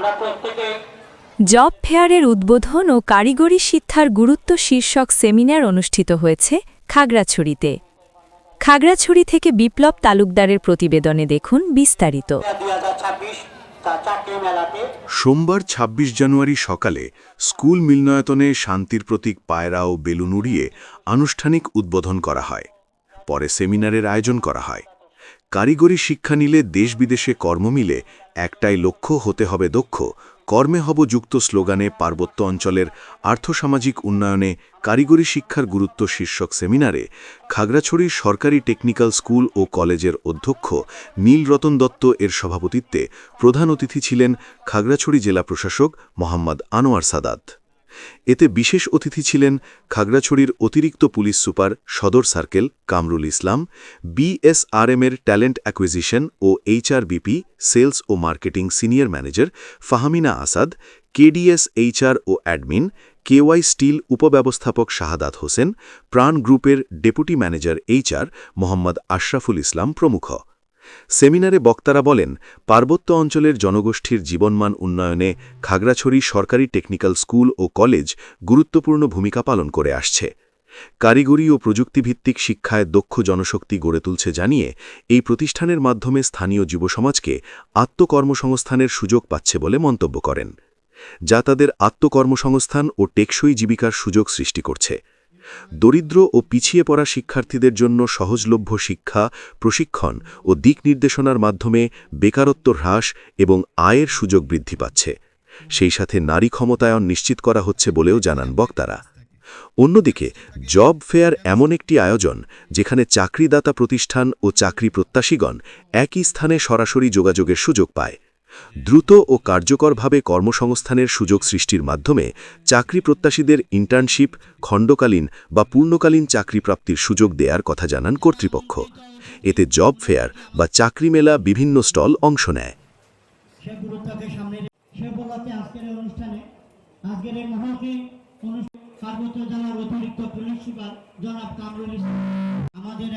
আমরা প্রত্যেকে জব ফেয়ারের উদ্বোধন ও কারিগরি শিক্ষার গুরুত্ব শীর্ষক সেমিনার অনুষ্ঠিত হয়েছে খাগড়াছড়িতে। খাগড়াছড়ি থেকে বিপ্লব তালুকদারের প্রতিবেদনে দেখুন বিস্তারিত। সোমবার ২৬ জানুয়ারি সকালে স্কুল মিলনায়তনে শান্তির প্রতীক পায়রা ও বেলুন উড়িয়ে আনুষ্ঠানিক উদ্বোধন করা হয়। পরে সেমিনারের আয়োজন করা হয়। কারিগরি শিক্ষা নিলে দেশ বিদেশে কর্ম মিলে একটাই লক্ষ্য হতে হবে দক্ষ। কর্মে হব যুক্ত স্লোগানে পার্বত্য অঞ্চলের আর্থসামাজিক উন্নয়নে কারিগরি শিক্ষার গুরুত্ব শীর্ষক সেমিনারে খাগড়াছড়ির সরকারি টেকনিক্যাল স্কুল ও কলেজের অধ্যক্ষ নীল রতন দত্ত এর সভাপতিত্বে প্রধান অতিথি ছিলেন খাগড়াছড়ি জেলা প্রশাসক মোহাম্মদ আনোয়ার সাদাত। এতে বিশেষ অতিথি ছিলেন খাগড়াছড়ির অতিরিক্ত পুলিশ সুপার সদর সার্কেল কামরুল ইসলাম, বিএসআরএমের ট্যালেন্ট অ্যাকুইজিশন ও এইচআরবিপি, সেলস ও marketing senior manager Fahamina Asad, KDS HR ও অ্যাডমিন, কেওয়াই স্টিল উপব্যবস্থাপক শাহাদাত হোসেন, প্রাণ গ্রুপের deputy manager HR Mohammad Ashraful Islam প্রমুখ। সেমিনারে বক্তারা বলেন, পার্বত্য অঞ্চলের জনগোষ্ঠীর জীবনমান উন্নয়নে খাগড়াছড়ি সরকারি টেকনিক্যাল স্কুল ও কলেজ গুরুত্বপূর্ণ ভূমিকা পালন করে আসছে। কারিগরি ও প্রযুক্তিভিত্তিক শিক্ষায় দক্ষ জনশক্তি গড়ে তুলছে জানিয়ে এই প্রতিষ্ঠানের মাধ্যমে স্থানীয় যুবসমাজকে আত্মকর্মসংস্থানের সুযোগ পাচ্ছে বলে মন্তব্য করেন। যা তাদের আত্মকর্মসংস্থান ও টেকসই জীবিকার সুযোগ সৃষ্টি করছে। দরিদ্র ও পিছিয়ে পড়া শিক্ষার্থীদের জন্য সহজলভ্য শিক্ষা, প্রশিক্ষণ ও দিক নির্দেশনার মাধ্যমে বেকারত্ব হ্রাস এবং আয়ের সুযোগ বৃদ্ধি পাচ্ছে। সেই সাথে নারী ক্ষমতায়ন নিশ্চিত করা হচ্ছে বলেও জানান বক্তারা। অন্যদিকে, জব ফেয়ার এমন একটি আয়োজন যেখানে চাকরিদাতা প্রতিষ্ঠান ও চাকরি প্রত্যাশীগণ একই স্থানে সরাসরি যোগাযোগের সুযোগ পায়। দ্রুত ও কার্যকরভাবে কর্মসংস্থানের সুযোগ সৃষ্টির মাধ্যমে চাকরি প্রত্যাশীদের ইন্টার্নশিপ, খণ্ডকালীন বা পূর্ণকালীন চাকরি প্রাপ্তির সুযোগ দেয়ার কথা জানান কর্তৃপক্ষ। এতে জব ফেয়ার বা চাকরি মেলা বিভিন্ন স্টল অংশ নেয়। জনাব কামরুল আমাদের